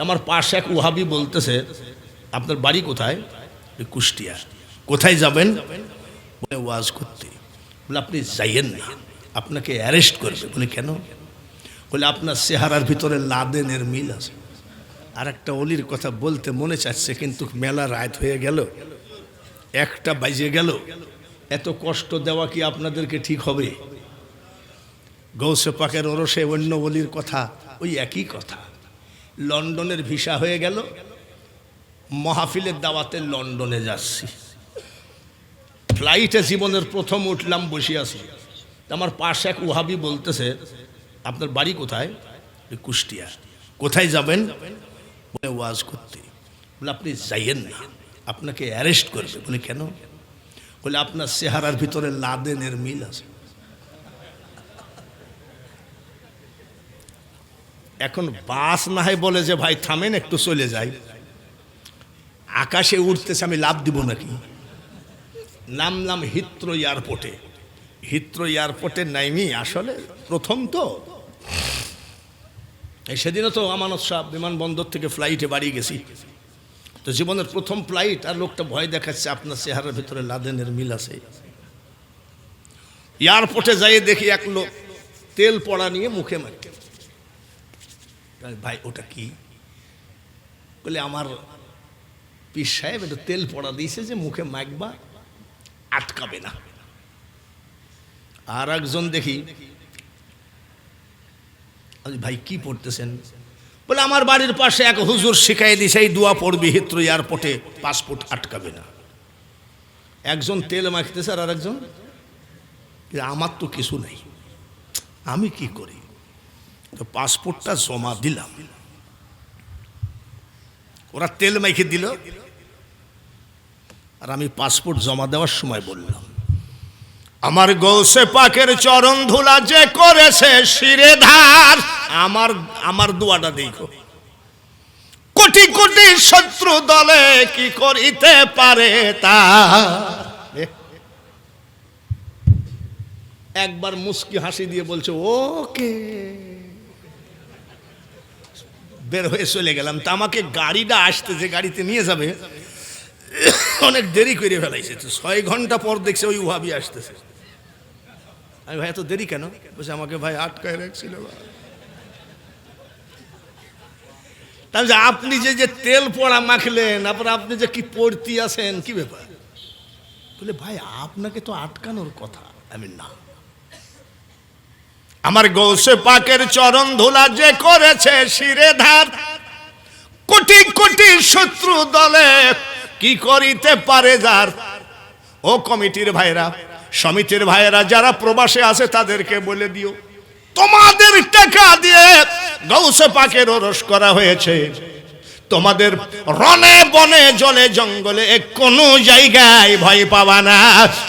আমার পাশে এক ওহাবি বলতেছে, আপনার বাড়ি কোথায়? কুষ্টিয়া। কোথায় যাবেন? বলে ওয়াজ করতে। বলে, আপনি যাইয়েন না। আপনাকে অ্যারেস্ট করবে। বলে, কেন? বলে, আপনার চেহারার ভিতরে লাদেনের মিল আছে। আর একটা অলির কথা বলতে মনে চাচ্ছে, কিন্তু মেলা রাত হয়ে গেল। একটা বাজে গেল। এত কষ্ট দেওয়া কি আপনাদেরকে ঠিক হবে? গৌসে পাকের ওরসে অন্য অলির কথা, ওই একই কথা। লন্ডনের ভিসা হয়ে গেল। মহাফিলের দাওয়াতে লন্ডনে যাচ্ছি। ফ্লাইটে জীবনের প্রথম উঠলাম বসে আছি আমার পাশে এক উহাবি বলতেছে, আপনার বাড়ি কোথায়? কুষ্টিয়া। কোথায় যাবেন? বলে, ওয়াজ করতে। বলে, আপনি যাইয়েন না। আপনাকে অ্যারেস্ট করবে। বলে, কেন? বলে, আপনার চেহারার ভিতরে লাদেনের মিল আছে। এখন বাস না হয় বলে যে, ভাই, থামেন, একটু চলে যাই। আকাশে উঠতেছে আমি লাভ দিব নাকি? নামলাম হিত্র এয়ারপোর্টে। হিত্র এয়ারপোর্টে নাইমি, আসলে প্রথম তো। সেদিনও তো আমানত সাহ বিমানবন্দর থেকে ফ্লাইটে বাড়ি গেছি। তো জীবনের প্রথম ফ্লাইট আর লোকটা ভয় দেখাচ্ছে, আপনার চেহারার ভিতরে লাদেনের মিল আছে। এয়ারপোর্টে যাই দেখি এক লোক তেল পড়া নিয়ে মুখে মারছে। ভাই, ওটা কি? বলে, আমার পীর সাহেব একটু তেল পড়া দিয়েছে যে মুখে মাখবা, আটকাবে না। আর একজন দেখি ভাই, কি পড়তেছেন? বলে, আমার বাড়ির পাশে এক হুজুর শিখাই দিছে এই দোয়া পড়বি হিত্র এয়ারপোর্টে, পাসপোর্ট আটকাবে না। একজন তেল মাখতেছে আর আরেকজন, আমার তো কিছু নেই, আমি কি করি? তো পাসপোর্টটা জমা দিলাম। ওরা তেল মেখে দিল। আর আমি পাসপোর্ট জমা দেওয়ার সময় বললাম, আমার গৌসে পাকের চরণ ধুলা যে করেছে শিরে ধার, আমার আমার দোয়াটা দেখো। কোটি কোটি শত্রু দলে কি করিতে পারে তা? একবার মুস্কি হাসি দিয়ে বলছে, ওকে। বের হয়ে চলে গেলাম। তা আমাকে গাড়িটা আসতে যে গাড়িতে নিয়ে যাবে, অনেক দেরি করে ফেলাইছে। তো ছয় ঘণ্টা পর দেখছে ওই উহাবি আসতেছে। আমি ভাই, এত দেরি কেন? বলছে, আমাকে ভাই আটকায় রাখছিল। তাহলে আপনি যে যে তেল পড়া মাখলেন তারপর আপনি যে কি পড়তি আছেন, কি ব্যাপার? বলে, ভাই, আপনাকে তো আটকানোর কথা। আমি, না। আমার গৌসে পাকের চরণ ধুলা যে করেছে শিরে ধার কোটি কোটি শত্রু দলে কি করিতে পারে যার? ও কমিটির ভাইরা, সমিতির ভাইরা, যারা প্রবাসে আছে তাদেরকে বলে দিও। তোমাদের টাকা দিয়ে গৌসে পাকের ওরস করা হয়েছে। তোমাদের রনে বনে জলে জঙ্গলে কোনো জায়গায় ভয় পাবা না।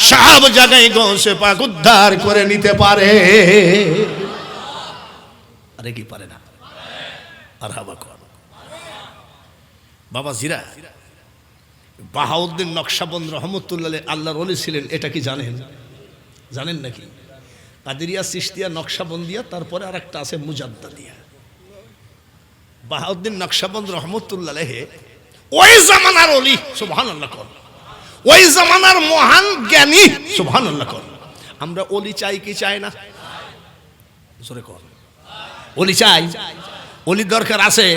সব জায়গায় গৌসে পাক উদ্ধার করে নিতে পারে। আরে কি পারে না? আর হাবা বাবা জিরা, বাহাউদ্দিন নকশাবন্দ রহমতুল্লাহ আল্লাহর অলি ছিলেন, এটা কি জানেন? জানেন নাকি? কাদিরিয়া সিস্তিয়া নকশাবন্দিয়া, তারপরে আর একটা আছে মুজাদ্দাদিয়া। বাহাউদ্দিন নকশাবন্দ রহমতুল্লাহ ওই জামানার অলি সুবহান আল্লাহ কর। ওই জামানার মহান জ্ঞানী সুবহান আল্লাহ কর। আমরা অলি চাই কি চাই না? জোরে কর। অলি চাই? অলি দরকার আছে?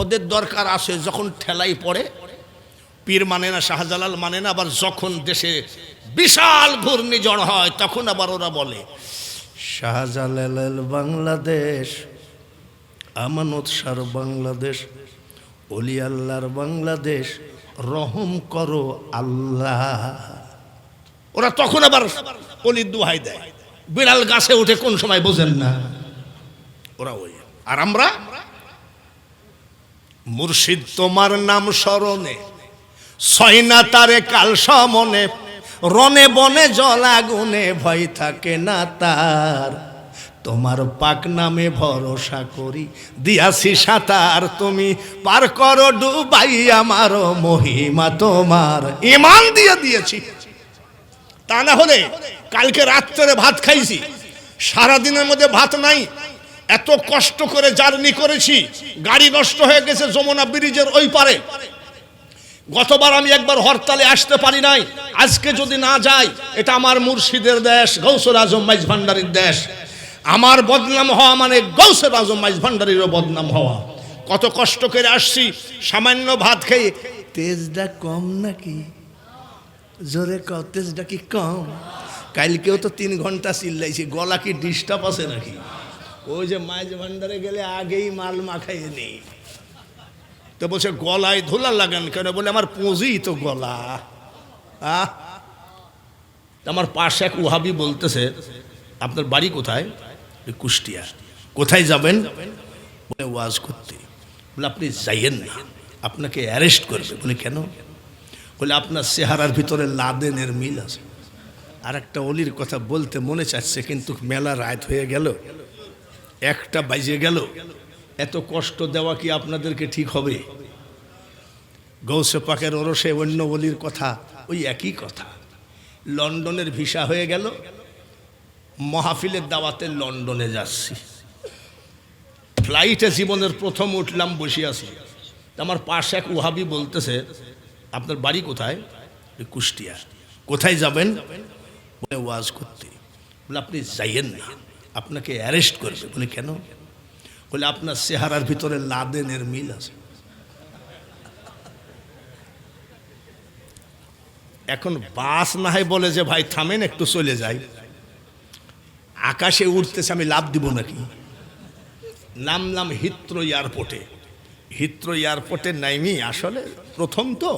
ওদের দরকার আছে যখন ঠেলাই পড়ে, পীর মানে না, শাহজালাল মানে না, আবার যখন দেশে বিশাল ঘূর্ণিঝড় হয়, তখন আবার ওরা বলে, শাহজালাল বাংলাদেশ আমানত সার বাংলাদেশ, অলি আল্লাহর বাংলাদেশ, রহম করো আল্লাহ। ওরা তখন আবার অলির দুহাই দেয়। বিড়াল গাছে উঠে কোন সময় বোঝেন না। ওরা ওই। আর আমরা? মুর্শিদ তোমার নাম স্মরণে, সয়না তারে কাল সমনে রনে বনে জল আগুনে ভয় থাকে না তার। তোমার পাক নামে ভরসা করি। দিয়াছি সাঁতার তুমি, পার করো ডুবাই আমার মহিমা তোমার। ইমান দিয়ে দিয়েছি। তা না হলে কালকে রাত্রে ভাত খাইছি। সারা দিনের মধ্যে ভাত নাই। এত কষ্ট করে জার্নি করেছি। গাড়ি নষ্ট হয়ে গেছে যমুনা ব্রিজের ওই পারে। গতবার আমি একবার হরতালে আসতে পারি নাই। আজকে যদি না যাই, এটা আমার মুর্শিদের দেশ, গৌসর আজম মাইজ ভান্ডারীর দেশ। আমার বদনাম হওয়া মানে গৌসর আজম মাইজ ভান্ডারীরও বদনাম হওয়া। কত কষ্ট করে আসছি, সামান্য ভাত খেয়ে। তেজটা কম নাকি? জোরে ক তেজটা কি কম? কালকেও তো তিন ঘণ্টা চিল্লাইছি, গলা কি ডিস্টার্ব আছে নাকি? ওই যে মাইজ ভান্ডারে গেলে আগেই মাল মাখাইয়ে নেই তো বলছে, গলায় ধুলা লাগান কেন? বলে, আমার পুঁজি তো গলা। আমার পাশে এক ওহাবি বলতেছে, আপনার বাড়ি কোথায়? কুষ্টিয়া। কোথায় যাবেন? বলে ওয়াজ করতে। বলে, আপনি যাইয়েন না। আপনাকে অ্যারেস্ট করবে। বলে, কেন? বলে, আপনার চেহারার ভিতরে লাদেনের মিল আছে। আর একটা অলির কথা বলতে মনে চাচ্ছে, কিন্তু মেলা রাত হয়ে গেল। একটা বাজে গেল। এত কষ্ট দেওয়া কি আপনাদেরকে ঠিক হবে? গৌসে পাকের ওরসে অন্য অলির কথা ওই একই কথা। লন্ডনের ভিসা হয়ে গেল। মহাফিলের দাওয়াতে লন্ডনে যাচ্ছি। ফ্লাইটে জীবনের প্রথম উঠলাম বসে আছি আমার পাশে এক ওহাবি বলতেছে, আপনার বাড়ি কোথায়? কুষ্টিয়া। কোথায় যাবেন? বলে ওয়াজ করতে। বলে, আপনি যাইয়েন না। আপনাকে অ্যারেস্ট করবে। বলে, কেন? বলে, আপনার চেহারার ভিতরে লাদেনের মিল আছে। এখন বাস না বলে যে, ভাই, থামেন, একটু চলে যাই। আকাশে উঠতেছে আমি লাভ দিব নাকি? নামলাম হিত্র এয়ারপোর্টে। হিত্র এয়ারপোর্টে নাইমি আসলে প্রথম তো।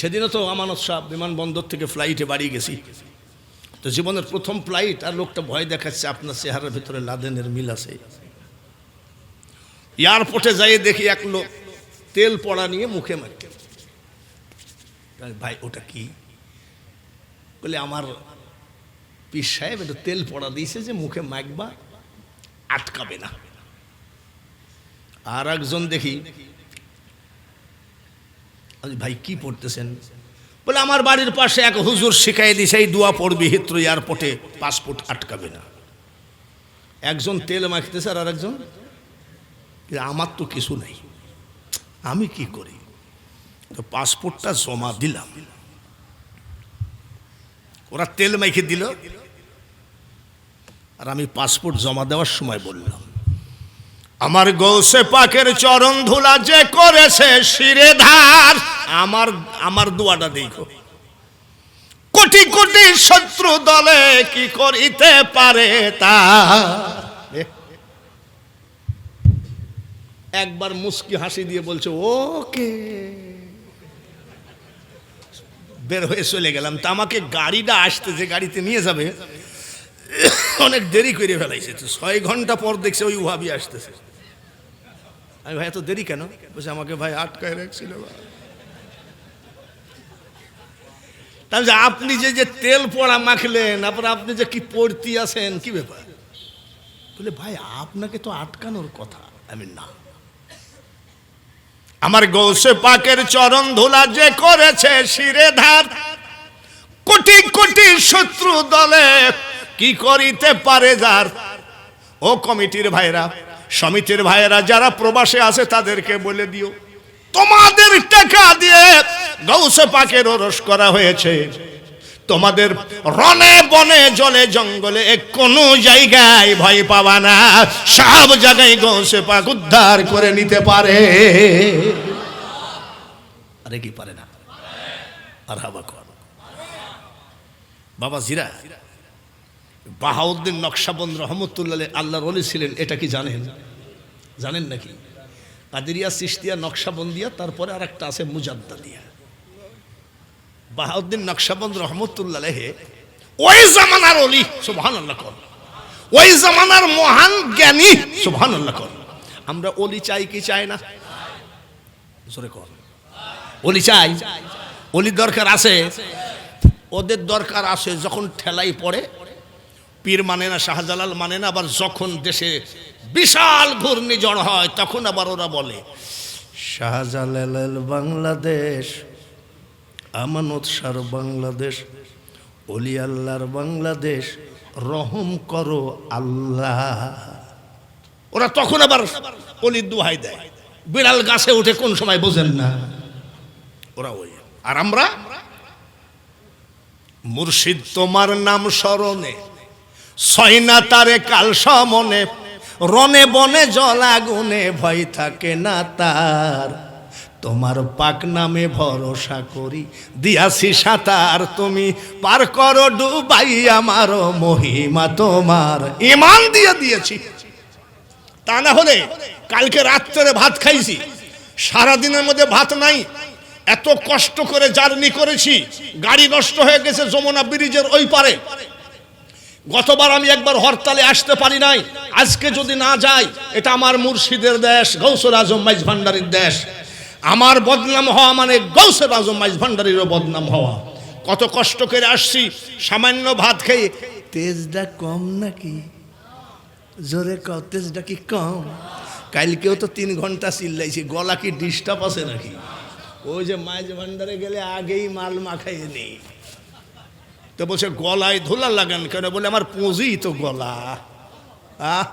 সেদিনও তো আমানত সাহ বিমানবন্দর থেকে ফ্লাইটে বাড়ি গেছি। তো জীবনের প্রথম ফ্লাইট আর লোকটা ভয় দেখাচ্ছে আপনার চেহারার ভিতরে লাদেনের মিল আছে। এয়ারপোর্টে যাই দেখি এক লোক তেল পড়া নিয়ে মুখে আমি, ভাই ওটা কি? বলে আমার পীর সাহেব একটু তেল পড়া দিয়েছে যে মুখে মাখবা, আটকাবে না। আর একজন দেখি ভাই, কি পড়তেছেন? বলে, আমার বাড়ির পাশে এক হুজুর শিখাই দিছে, এই দোয়া পড়বি হিত্র এয়ারপোর্টে, পাসপোর্ট আটকাবে না। একজন তেল মাখতেছে আর একজন আমার তো কিছু নাই। আমি কি করি? তো পাসপোর্টটা জমা দিলাম। ওরা তেল মাইখে দিল আর আমি পাসপোর্ট জমা দেওয়ার সময় বললাম, আমার গৌসে পাকের চরণ ধুলা যে করেছে শিরে ধার, আমার আমার দোয়াটা দেখো। কোটি কোটি শত্রু দলে কি করিতে পারে তা? একবার মুস্কি হাসি দিয়ে বলছে, ওকে। বের হয়ে চলে গেলাম। তা আমাকে গাড়িটা আসতে যে গাড়িতে নিয়ে যাবে অনেক দেরি করে ফেলাইছে। ছয় ঘণ্টা পর দেখছে ওই উহাবি আসতেছে। আমি ভাই, এত দেরি কেন? বলছে, আমাকে ভাই আটকায় রাখছিল। তাহলে যে আপনি যে যে তেল পড়া মাখলেন তারপর আপনি যে কি পড়তি আছেন, কি ব্যাপার? বলে, ভাই, আপনাকে তো আটকানোর কথা। আমি, না। আমার গৌসে পাকের চরণ ধুলা যে করেছে শিরে ধার কোটি কোটি শত্রু দলে কি করিতে পারে যার? ও কমিটির ভাইরা সমিতির ভাইরা যারা প্রবাসে আছে তাদেরকে বলে দিও। তোমাদের টাকা দিয়ে গৌসে পাকের ওরস করা হয়েছে। তোমাদের রনে বনে জলে জঙ্গলে কোনো জায়গায় ভয় পাবা না। সব জায়গায় গৌসে পাক উদ্ধার করে নিতে পারে। আরে কি পারে না? আর হাবা বাবা জিরা বাহাউদ্দিন নকশাবন্দ রহমতুল্লাহ আল্লাহর অলি ছিলেন, এটা কি জানেন? জানেন নাকি? কাদিরিয়া সিস্তিয়া নকশাবন্দিয়া, তারপরে আর একটা আছে মুজাদ্দাদিয়া। বাহাউদ্দিন নকশাবন্দ রহমতুল্লাহ ওই জামানার অলি সুবহান আল্লাহ কর। ওই জামানার মহান জ্ঞানী সুবহান আল্লাহ কর। আমরা অলি চাই কি চাই না? জোরে কর। অলি চাই? অলি দরকার আছে? ওদের দরকার আছে যখন ঠেলাই পড়ে পীর মানে না, শাহজালাল মানে না, আবার যখন দেশে বিশাল ঘূর্ণিঝড় হয়, তখন আবার ওরা বলে, শাহজালাল বাংলাদেশ, আমানত সার বাংলাদেশ, অলি আল্লাহর বাংলাদেশ, রহম করো আল্লাহ। ওরা তখন আবার অলির দুহাই দেয়। বিড়াল গাছে উঠে কোন সময় বোঝেন না। ওরা ওই। আর আমরা? মুর্শিদ তোমার নাম স্মরণে সয়না তারে কাল সমনে, রনে বনে জল আগুনে ভয় থাকে না তার। তোমার পাক নামে ভরসা করি, দিয়াছি সাঁতার তুমি। পার করো ডুবাই আমার মহিমা তোমার। ইমান দিয়ে দিয়েছি। তা না হলে কালকে রাত্রে ভাত খাইছি। সারাদিনের মধ্যে ভাত নাই। এত কষ্ট করে জার্নি করেছি। গাড়ি নষ্ট হয়ে গেছে যমুনা ব্রিজের ওই পারে। গতবার আমি একবার হরতালে আসতে পারি নাই। আজকে যদি না যাই, এটা আমার মুর্শিদের দেশ, গৌসর আজম মাইজ ভান্ডারির দেশ। আমার বদনাম হওয়া মানে গৌসর আজম মাইজ ভান্ডারিরও বদনাম হওয়া। কত কষ্ট করে আসছি, সামান্য ভাত খেয়ে। তেজটা কম নাকি? জোরে কও, তেজটা কি কম? কালকেও তো তিন ঘণ্টা চিল্লাইছি, গলা কি ডিস্টার্ব আছে নাকি? ওই যে মাইজ ভান্ডারে গেলে আগেই মাল মাখাইয়ে নেই। তো বলছে গলায় ধুলা লাগান কেন? বলে আমার পুঁজি তো গলা। আহ